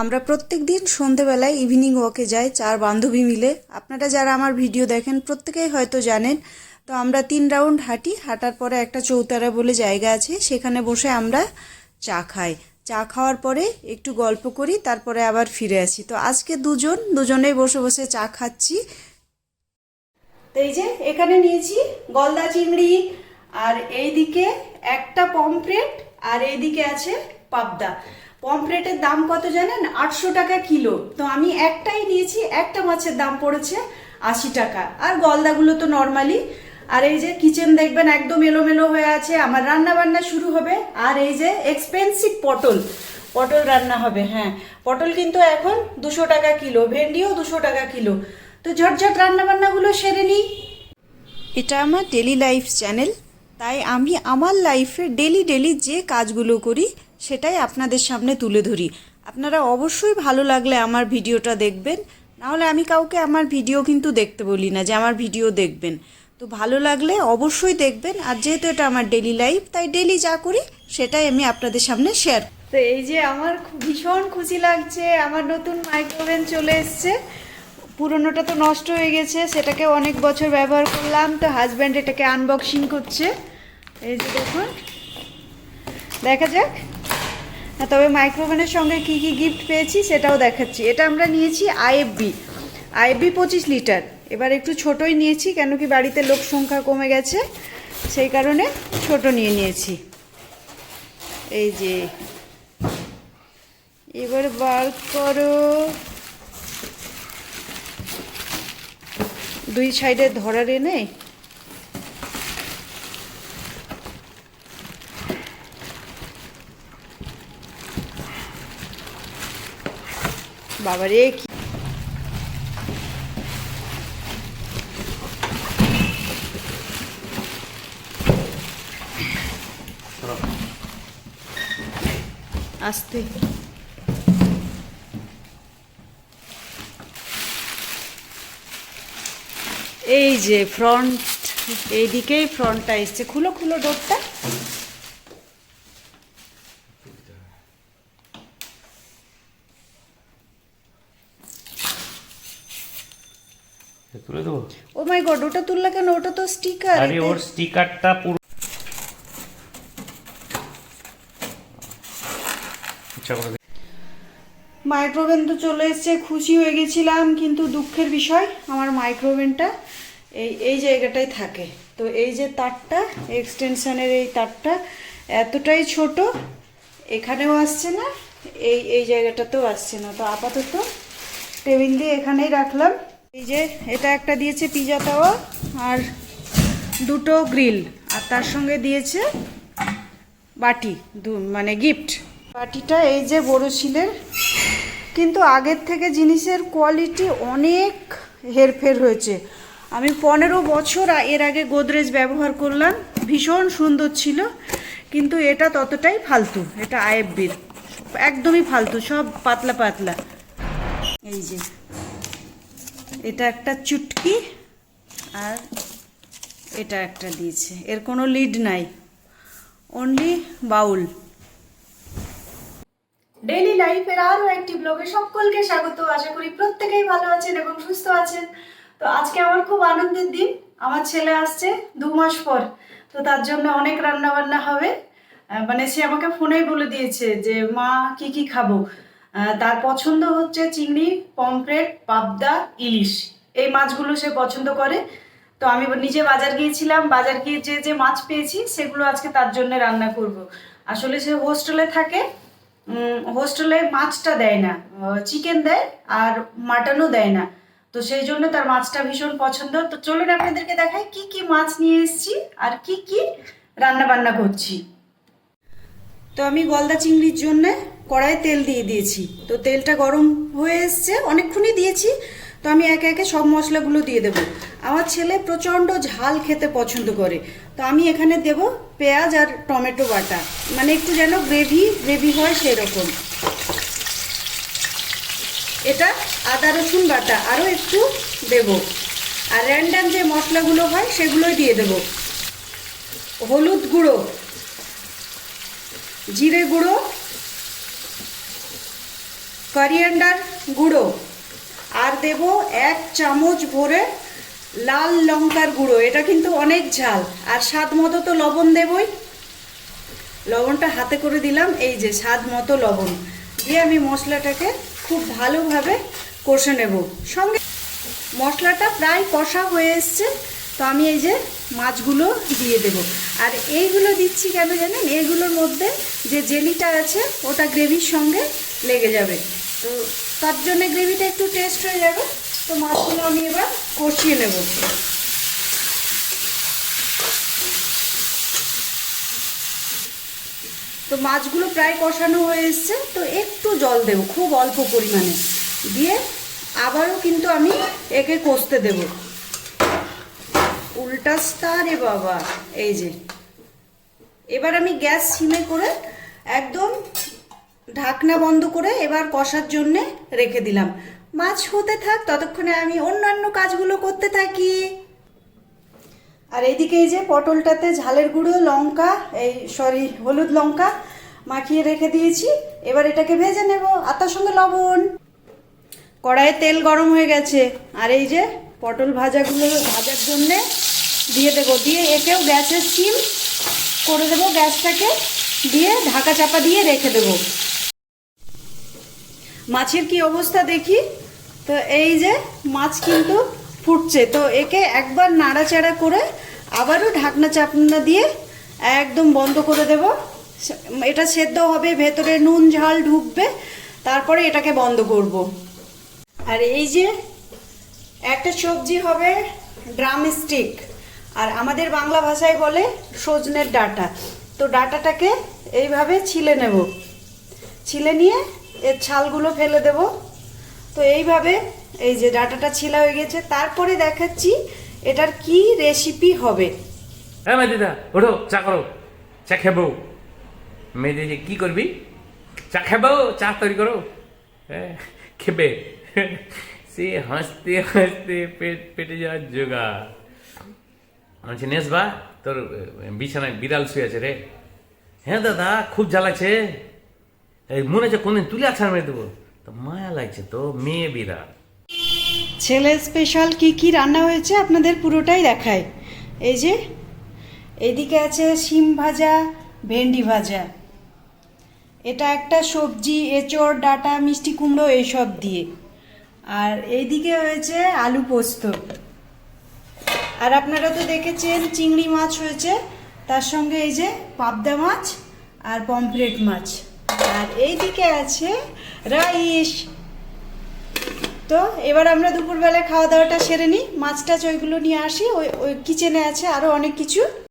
আমরা প্রত্যেক দিন সন্ধেবেলায় ইভিনিং ওয়াকে যাই, চার বান্ধবী মিলে। আপনারা যারা আমার ভিডিও দেখেন, প্রত্যেকেই হয়তো জানেন, তো আমরা তিন রাউন্ড হাঁটি, হাঁটার পরে একটা চৌতারা বলে জায়গা আছে, সেখানে বসে আমরা চা খাই। চা খাওয়ার পরে একটু গল্প করি, তারপরে আবার ফিরে আসি। তো আজকে দুজন, দুজনেই বসে বসে চা খাচ্ছি। তো এই যে, এখানে নিয়েছি গলদা চিংড়ি, আর এইদিকে একটা পমফ্রেট, আর এইদিকে আছে পাবদা। পমফ্রেটের দাম কত জানেন? আটশো টাকা কিলো। তো আমি একটাই নিয়েছি, একটা মাছের দাম পড়েছে আশি টাকা। আর গলদাগুলো তো নর্মালি। আর এই যে কিচেন দেখবেন একদম এলোমেলো হয়ে আছে। আমার রান্না বান্না শুরু হবে। আর এই যে এক্সপেন্সিভ পটল। পটল রান্না হবে হ্যাঁ। পটল কিন্তু এখন দুশো টাকা কিলো, ভেন্ডিও দুশো টাকা কিলো। তো ঝটঝট রান্না বান্নাগুলো সেরে নিই। এটা আমার ডেলি লাইফ চ্যানেল তাই আমি আমার লাইফে ডেলি ডেলি যে কাজগুলো করি সেটাই আপনাদের সামনে তুলে ধরি। আপনারা অবশ্যই ভালো লাগলে আমার ভিডিওটা দেখবেন। নাহলে আমি কাউকে আমার ভিডিও কিন্তু দেখতে বলি না যে আমার ভিডিও দেখবেন। তো ভালো লাগলে অবশ্যই দেখবেন। আর যেহেতু এটা আমার ডেলি লাইফ তাই ডেলি যা করি সেটাই আমি আপনাদের সামনে শেয়ার তো এই যে আমার ভীষণ খুশি লাগছে, আমার নতুন মাইক্রোওভেন চলে এসছে। পুরনোটা তো নষ্ট হয়ে গেছে, সেটাকে অনেক বছর ব্যবহার করলাম। তো হাজব্যান্ড এটাকে আনবক্সিং করছে। এই যে দেখুন। দেখা যাক। তবে মাইক্রোওভেনের সঙ্গে কি কি গিফট পেয়েছি সেটাও দেখাচ্ছি। এটা আমরা নিয়েছি আইএফবি আইএফবি পঁচিশ লিটার। এবার একটু ছোটই নিয়েছি, কেন কি বাড়িতে লোক সংখ্যা কমে গেছে, সেই কারণে ছোট নিয়ে নিয়েছি। এই যে, এবার বার করো। দুই সাইডে ধরার এনে বাবারে কি আসতে। এই যে ফ্রন্ট এইদিকেই ফ্রন্টটা এসছে। খুলো খুলো ডোরটা তুলে দেবো? ও মাই গড ওটা তুললে কেন? ওটা তো স্টিকার আরে ওর স্টিকারটা পুরো মাইক্রোওভেন তো চলে এসছে খুশি হয়ে গেছিলাম কিন্তু দুঃখের বিষয় আমার মাইক্রোওভেনটা এই এই জায়গাটায় থাকে। তো এই যে তারটা এক্সটেনশনের এই তারটা এতটাই ছোট এখানেও আসছে না এই এই জায়গাটাতেও আসছে না। তো আপাতত টেবিল দিয়ে এখানেই রাখলাম। এই যে এটা একটা দিয়েছে পিজা তাওয়া আর দুটো গ্রিল, আর তার সঙ্গে দিয়েছে বাটি, দু মানে গিফট। বাটিটা এই যে বড় শিলের, কিন্তু আগের থেকে জিনিসের কোয়ালিটি অনেক হেরফের হয়েছে। আমি পনেরো বছর এর আগে গোদরেজ ব্যবহার করলাম, ভীষণ সুন্দর ছিল, কিন্তু এটা ততটাই ফালতু, এটা আইএফবির, একদমই ফালতু, সব পাতলা পাতলা। এই যে এটা একটা চুটকি আর এটা একটা দিয়েছে। এর কোনো লিড নাই। অনলি বাউল। ডেইলি লাইফের আরও একটি ব্লগে সকলকে স্বাগত। আশা করি প্রত্যেকেই ভালো আছেন এবং সুস্থ আছেন। তো আজকে আমার খুব আনন্দের দিন। আমার ছেলে আসছে দু মাস পর। তো তার জন্য অনেক রান্না বান্না হবে মানে সে আমাকে ফোনেই বলে দিয়েছে যে, মা, কি কি খাব? তার পছন্দ হচ্ছে চিংড়ি, পমফ্রেট, পাবদা, ইলিশ। এই মাছগুলো সে পছন্দ করে। তো আমি নিজে বাজার গিয়েছিলাম, বাজার গিয়ে যে যে মাছ পেয়েছি, সেগুলো আজকে তার জন্য রান্না করব। আসলে সে হোস্টেলে থাকে হোস্টেলে মাছটা দেয় না চিকেন দেয় আর মাটনও দেয় না। তো সেই জন্য তার মাছটা ভীষণ পছন্দ। তো চলুন আপনাদেরকে দেখাই কি কি মাছ নিয়ে এসেছি আর কি কি রান্না বান্না করছি। তো আমি গলদা চিংড়ির জন্য কড়াই তেল দিয়ে দিয়েছি। তো তেলটা গরম হয়ে এসছে, অনেকক্ষণই দিয়েছি। তো আমি একে একে সব মশলাগুলো দিয়ে দেবো। আমার ছেলে প্রচণ্ড ঝাল খেতে পছন্দ করে। তো আমি এখানে দেব পেঁয়াজ আর টমেটো বাটা। মানে একটু যেন গ্রেভি গ্রেভি হয় সেরকম। এটা আদা রসুন বাটা আরও একটু দেব। আর র্যান্ডাম যে মশলাগুলো হয় সেগুলোই দিয়ে দেব। হলুদ গুঁড়ো। জিরে গুঁড়ো, করিয়েন্ডার গুঁড়ো, আর দেব এক চামচ ভরে লাল লঙ্কার গুঁড়ো। এটা কিন্তু অনেক ঝাল, আর স্বাদ মতো তো লবণ দেবই। লবণটা হাতে করে দিলাম, এই যে স্বাদ মতো লবণ। দিয়ে আমি মশলাটাকে খুব ভালোভাবে কষে নেব। সঙ্গে মশলাটা প্রায় কষা হয়ে এসছে। তো আমি এই যে মাছগুলো দিয়ে দেব। আর এইগুলো দিচ্ছি কেন জানেন? এইগুলোর মধ্যে যে জেলিটা আছে, ওটা গ্রেভির সঙ্গে লেগে যাবে। তো তার জন্যে গ্রেভিটা একটু টেস্ট হয়ে যাবে। তো মাছগুলো আমি এবার কষিয়ে নেব। তো মাছগুলো প্রায় কষানো হয়ে এসছে। তো একটু জল দেব, খুব অল্প পরিমাণে। দিয়ে আবারও কিন্তু আমি একে কষতে দেব। উল্টাস্তা রে বাবা, এই যে। এবার আমি গ্যাস সিমে করে একদম ঢাকনা বন্ধ করে এবার কষার জন্যে রেখে দিলাম। মাছ হতে থাক, ততক্ষণে আমি অন্যান্য কাজগুলো করতে থাকি। আর এইদিকে এই যে পটলটাতে ঝালের গুঁড়ো, লঙ্কা, এই সরি, হলুদ লঙ্কা মাখিয়ে রেখে দিয়েছি। এবার এটাকে ভেজে নেব, আর তার সঙ্গে লবণ। কড়াইয়ে তেল গরম হয়ে গেছে। আর এই যে পটল ভাজাগুলো ভাজার জন্যে দিয়ে দেবো। দিয়ে একেও গ্যাসের সিম করে দেবো, গ্যাসটাকে দিয়ে ঢাকা চাপা দিয়ে রেখে দেবো। মাছের কি অবস্থা দেখি? তো এই যে মাছ কিন্তু ফুটছে, তো একে একবার নাড়াচাড়া করে আবারও ঢাকনা চাপনা দিয়ে একদম বন্ধ করে দেব। এটা সেদ্ধ হবে, ভেতরে নুন, ঝাল ঢুকবে, তারপরে এটাকে বন্ধ করব। আর এই যে একটা সবজি হবে ড্রাম স্টিক। আর আমাদের বাংলা ভাষায় বলে সজনের ডাটা। তো ডাটাটাকে এইভাবে ছিলে নেব। ছিলে নিয়ে এর ছালগুলো ফেলে দেব। তো এইভাবে এই যে ডাটাটা ছিলা হয়ে গেছে। তারপরে দেখাচ্ছি এটার কি রেসিপি হবে। হ্যাঁ মেদিদা ওঠো, চা করো। চা খেবো। যে কি করবি? চা খেবো, চা তৈরি করো। হ্যাঁ খেবে। সে হাসতে হাসতে পেট, পেটে যাওয়ার জোগা বলছি, নেস বা, তোর বিছানায় বিড়াল শুয়ে আছে রে। হ্যাঁ দাদা, খুব জ্বালাচ্ছে। এই মনে হচ্ছে কোনদিন তুলে আছাড় মেরে দেবো। তো মায়া লাগছে তো, মেয়ে বিড়াল। ছেলে স্পেশাল কি কি রান্না হয়েছে আপনাদের পুরোটাই দেখায় এই যে, এদিকে আছে শিম ভাজা, ভেন্ডি ভাজা। এটা একটা সবজি, এঁচড়, ডাটা, মিষ্টি কুমড়ো এইসব দিয়ে। আর এইদিকে হয়েছে আলু পোস্ত। আর আপনারা তো দেখেছেন চিংড়ি মাছ হয়েছে, তার সঙ্গে এই যে পাবদা মাছ আর পমফ্রেট মাছ। আর এই দিকে আছে রাইস। তো এবার আমরা দুপুরবেলায় খাওয়া দাওয়াটা সেরে নিই। মাছ টাছ ওইগুলো নিয়ে আসি, ওই ওই কিচেনে আছে আরও অনেক কিছু।